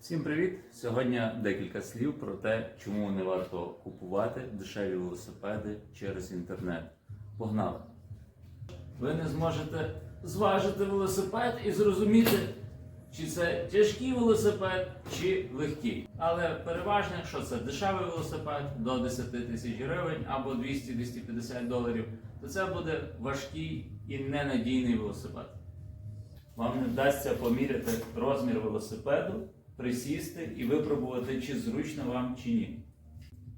Всім привіт! Сьогодні декілька слів про те, чому не варто купувати дешеві велосипеди через інтернет. Погнали! Ви не зможете зважити велосипед і зрозуміти, чи це тяжкий велосипед, чи легкий. Але переважно, якщо це дешевий велосипед до 10 тисяч гривень або 200-250 доларів, то це буде важкий і ненадійний велосипед. Вам не вдасться поміряти розмір велосипеду, присісти і випробувати, чи зручно вам чи ні.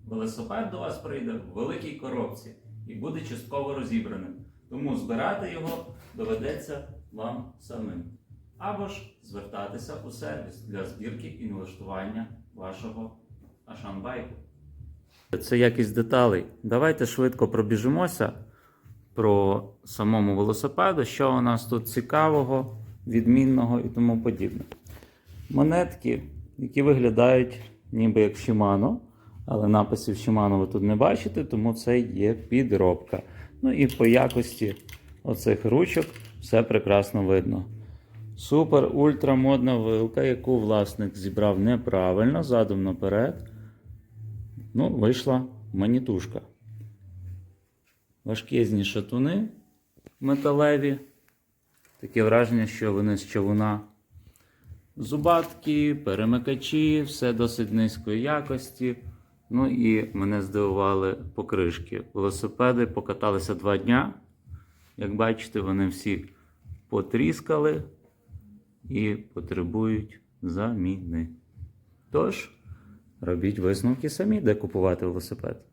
Велосипед до вас прийде в великій коробці і буде частково розібраним. Тому збирати його доведеться вам самим. Або ж звертатися у сервіс для збірки і налаштування вашого ашанбайку. Це якість деталей. Давайте швидко пробіжимося про самому велосипеду, що у нас тут цікавого, відмінного і тому подібне. Монетки, які виглядають ніби як Shimano, але написів Shimano ви тут не бачите, тому це є підробка. Ну і по якості оцих ручок все прекрасно видно. Супер ультра модна вилка, яку власник зібрав неправильно, задом наперед. Ну, вийшла манітушка. Важкезні шатуни металеві. Таке враження, що вони з човуна. Зубатки, перемикачі, все досить низької якості. Ну і мене здивували покришки. Велосипеди покаталися два дня. Як бачите, вони всі потріскали і потребують заміни. Тож, робіть висновки самі, де купувати велосипед.